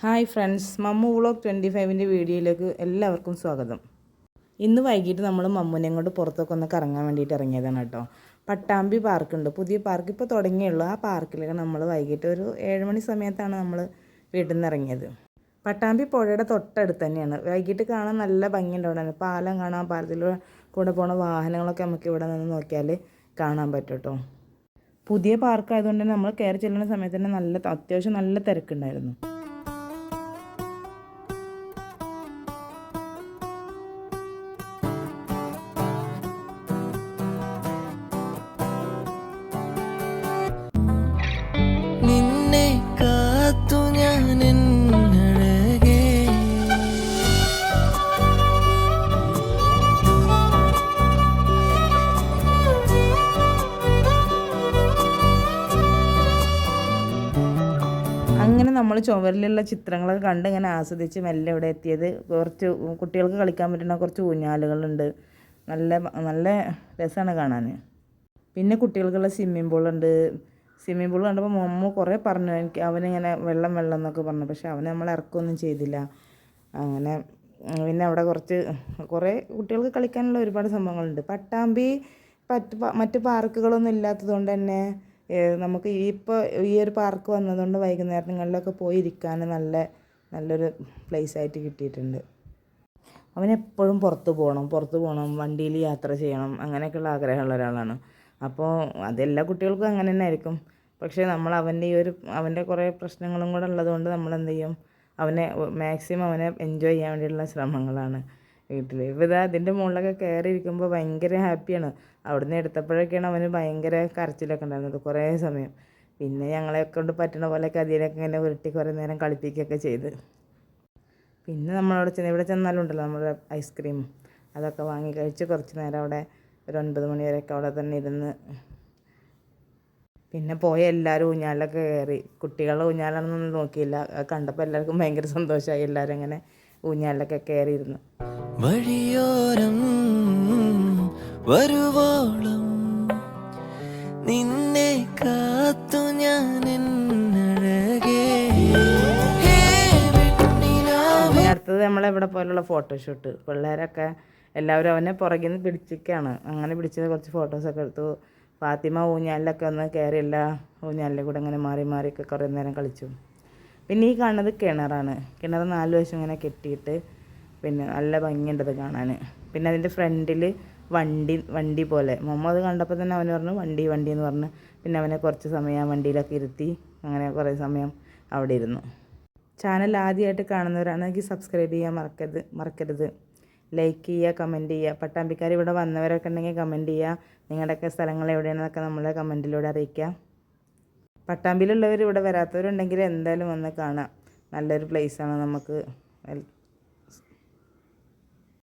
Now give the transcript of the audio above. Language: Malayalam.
Hi friends Mammu vlog twenty ഫൈവിന്റെ വീഡിയോയിലേക്ക് എല്ലാവർക്കും സ്വാഗതം. ഇന്ന് വൈകിട്ട് നമ്മൾ മമ്മുനെയും കൊണ്ട് പുറത്തൊക്കെ ഒന്ന് കറങ്ങാൻ വേണ്ടിയിട്ട് ഇറങ്ങിയതാണ് കേട്ടോ. പട്ടാമ്പി പാർക്കുണ്ട് പുതിയ പാർക്ക് ഇപ്പോൾ തുടങ്ങിയുള്ളൂ ആ പാർക്കിലേക്ക് നമ്മൾ വൈകിട്ട് ഒരു ഏഴ് മണി സമയത്താണ് നമ്മൾ വീട്ടിൽ നിന്ന് ഇറങ്ങിയത്. പട്ടാമ്പി പുഴയുടെ തൊട്ടടുത്ത് തന്നെയാണ്. വൈകിട്ട് കാണാൻ നല്ല ഭംഗിയുണ്ട് അവിടെ. പാലം കാണാൻ പാലത്തിലൂടെ കൂടെ പോണ വാഹനങ്ങളൊക്കെ നമുക്ക് ഇവിടെ നിന്ന് നോക്കിയാൽ കാണാൻ പറ്റും കേട്ടോ. പുതിയ പാർക്ക് ആയതുകൊണ്ട് നമ്മൾ കയറി ചെല്ലുന്ന സമയത്ത് തന്നെ നല്ല അത്യാവശ്യം നല്ല തിരക്കുണ്ടായിരുന്നു. അങ്ങനെ നമ്മൾ ചുവരിലുള്ള ചിത്രങ്ങളൊക്കെ കണ്ട് ഇങ്ങനെ ആസ്വദിച്ച് മെല്ലെ ഇവിടെ എത്തിയത്. കുറച്ച് കുട്ടികൾക്ക് കളിക്കാൻ പറ്റുന്ന കുറച്ച് ഊഞ്ഞാലുകളുണ്ട്. നല്ല നല്ല രസമാണ് കാണാൻ പിന്നെ കുട്ടികൾക്കുള്ള സ്വിമ്മിംഗ് പൂളുണ്ട്. സ്വിമ്മിംഗ് പൂൾ കണ്ടപ്പോൾ മമ്മ കുറേ പറഞ്ഞു. എനിക്ക് അവനിങ്ങനെ വെള്ളം വെള്ളം എന്നൊക്കെ പറഞ്ഞു. പക്ഷേ അവനെ നമ്മൾ ഇറക്കൊന്നും ചെയ്തില്ല. അങ്ങനെ പിന്നെ അവിടെ കുറച്ച് കുറേ കുട്ടികൾക്ക് കളിക്കാനുള്ള ഒരുപാട് സംഭവങ്ങളുണ്ട്. പട്ടാമ്പി പറ്റ് മറ്റ് പാർക്കുകളൊന്നും ഇല്ലാത്തത് കൊണ്ട് തന്നെ നമുക്ക് ഈ ഇപ്പോൾ ഈ ഒരു പാർക്ക് വന്നതുകൊണ്ട് വൈകുന്നേരങ്ങളിലൊക്കെ പോയി ഇരിക്കാൻ നല്ല നല്ലൊരു പ്ലേസ് ആയിട്ട് കിട്ടിയിട്ടുണ്ട്. അവനെപ്പോഴും പുറത്ത് പോകണം പുറത്ത് പോകണം വണ്ടിയിൽ യാത്ര ചെയ്യണം അങ്ങനെയൊക്കെയുള്ള ആഗ്രഹമുള്ള ഒരാളാണ്. അപ്പോൾ അതെല്ലാ കുട്ടികൾക്കും അങ്ങനെ തന്നെ ആയിരിക്കും. പക്ഷേ നമ്മൾ അവന്റെ ഈ ഒരു അവന്റെ കുറേ പ്രശ്നങ്ങളും കൂടെ ഉള്ളതുകൊണ്ട് നമ്മൾ എന്ത് ചെയ്യും? അവനെ മാക്സിമം അവനെ എൻജോയ് ചെയ്യാൻ വേണ്ടിയുള്ള ശ്രമങ്ങളാണ്. വീട്ടിൽ ഇപ്പം ഇതാ അതിന്റെ മുകളിലൊക്കെ കയറി ഇരിക്കുമ്പോൾ ഭയങ്കര ഹാപ്പിയാണ്. അവിടുന്ന് എടുത്തപ്പോഴൊക്കെയാണ് അവന് ഭയങ്കര കരച്ചിലൊക്കെ ഉണ്ടായിരുന്നത് കുറേ സമയം. പിന്നെ ഞങ്ങളെ കൊണ്ട് പറ്റണ പോലെയൊക്കെ അതിനൊക്കെ ഇങ്ങനെ ഉരുട്ടി കുറേ നേരം കളിപ്പിക്കുകയൊക്കെ ചെയ്ത്. പിന്നെ നമ്മളവിടെ ചെന്ന് ഇവിടെ ചെന്നാലും ഉണ്ടല്ലോ നമ്മുടെ ഐസ്ക്രീം. അതൊക്കെ വാങ്ങി കഴിച്ച് കുറച്ച് നേരം അവിടെ ഒരു ഒൻപത് മണി വരെയൊക്കെ അവിടെ തന്നെ ഇരുന്ന്. പിന്നെ പോയ എല്ലാവരും ഊഞ്ഞാലൊക്കെ കയറി. കുട്ടികളെ ഊഞ്ഞാലാണെന്നൊന്നും നോക്കിയില്ല. കണ്ടപ്പോൾ എല്ലാവർക്കും ഭയങ്കര സന്തോഷമായി. എല്ലാവരും ഇങ്ങനെ ഊഞ്ഞാലൊക്കെ കയറിയിരുന്നു വഴിയോരം വരുവോളം നിന്നെ കാത്തു ഞാൻ അടുത്തത് നമ്മളെവിടെ പോലുള്ള ഫോട്ടോഷൂട്ട് പിള്ളേരൊക്കെ എല്ലാവരും അവനെ പുറകിൽ നിന്ന് പിടിച്ചിരിക്കുകയാണ് അങ്ങനെ പിടിച്ചത് കുറച്ച് ഫോട്ടോസൊക്കെ എടുത്തു. ഫാത്തിമ ഊഞ്ഞാലിലൊക്കെ ഒന്ന് കയറിയില്ല ഊഞ്ഞാലിന്റെ കൂടെ അങ്ങനെ മാറി മാറിയൊക്കെ കുറേ നേരം കളിച്ചു. പിന്നെ ഈ കാണുന്നത് കിണറാണ്. കിണർ നാല് വശം ഇങ്ങനെ കെട്ടിയിട്ട് പിന്നെ നല്ല ഭംഗിയുണ്ടത് കാണാൻ. പിന്നെ അതിന്റെ ഫ്രണ്ടിൽ വണ്ടി വണ്ടി പോലെ. മമ്മ അത് കണ്ടപ്പോൾ തന്നെ അവന് പറഞ്ഞു വണ്ടി വണ്ടി എന്ന് പറഞ്ഞ്. പിന്നെ അവനെ കുറച്ച് സമയം വണ്ടിയിലൊക്കെ ഇരുത്തി അങ്ങനെ കുറേ സമയം അവിടെ ഇരുന്നു. ചാനൽ ആദ്യമായിട്ട് കാണുന്നവരാണെങ്കിൽ സബ്സ്ക്രൈബ് ചെയ്യാൻ മറക്കരുത് മറക്കരുത്. ലൈക്ക് ചെയ്യുക കമന്റ് ചെയ്യുക. പട്ടാമ്പിക്കാർ ഇവിടെ വന്നവരൊക്കെ ഉണ്ടെങ്കിൽ കമന്റ് ചെയ്യുക. നിങ്ങളുടെയൊക്കെ സ്ഥലങ്ങൾ എവിടെയാണെന്നൊക്കെ നമ്മളെ കമന്റിലൂടെ അറിയിക്കുക. പട്ടാമ്പിയിലുള്ളവർ ഇവിടെ വരാത്തവരുണ്ടെങ്കിൽ എന്തായാലും വന്ന് കാണാം. നല്ലൊരു പ്ലേസാണ് നമുക്ക്.